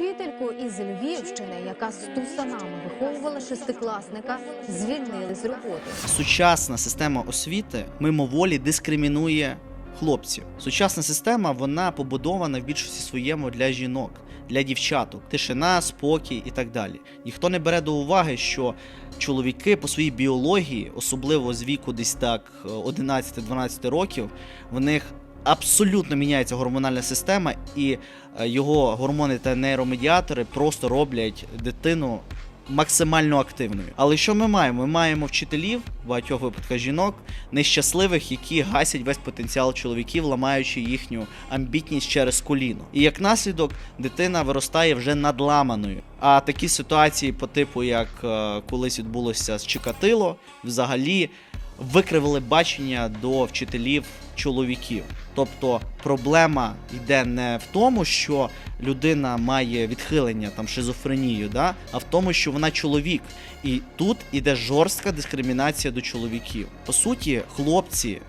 Вчительку із Львівщини, яка з тусанами виховувала шестикласника, звільнили з роботи. Сучасна система освіти мимоволі дискримінує хлопців. Сучасна система вона побудована в більшості своєму для жінок, для дівчаток. Тишина, спокій і так далі. Ніхто не бере до уваги, що чоловіки по своїй біології, особливо з віку десь так е, 11-12 років, в них абсолютно міняється гормональна система, і е, його гормони та нейромедіатори просто роблять дитину максимально активною. Але що ми маємо? Ми маємо вчителів, багатьох випадках жінок, нещасливих, які гасять весь потенціал чоловіків, ламаючи їхню амбітність через коліно. І як наслідок, дитина виростає вже надламаною. А такі ситуації, по типу, як е, колись відбулося з Чикатило, взагалі викривили бачення до вчителів чоловіків. Тобто проблема йде не в тому, що людина має відхилення, там шизофренію, да? а в тому, що вона чоловік. І тут іде жорстка дискримінація до чоловіків. По суті, хлопці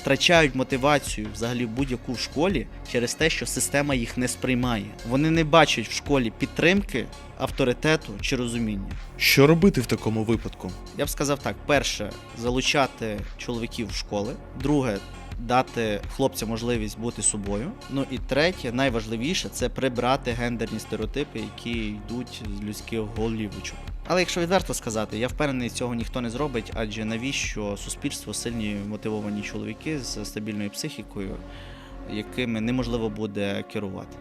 втрачають мотивацію взагалі будь-яку в школі через те, що система їх не сприймає. Вони не бачать в школі підтримки, авторитету чи розуміння. Що робити в такому випадку? Я б сказав так: перше, залучати чоловіків в школи. Друге, дати хлопцям можливість бути собою. Ну і третє, найважливіше, це прибрати гендерні стереотипи, які йдуть з людських голівочок. Але якщо відверто сказати, я впевнений, цього ніхто не зробить, адже навіщо суспільство сильні мотивовані чоловіки з стабільною психікою, якими неможливо буде керувати.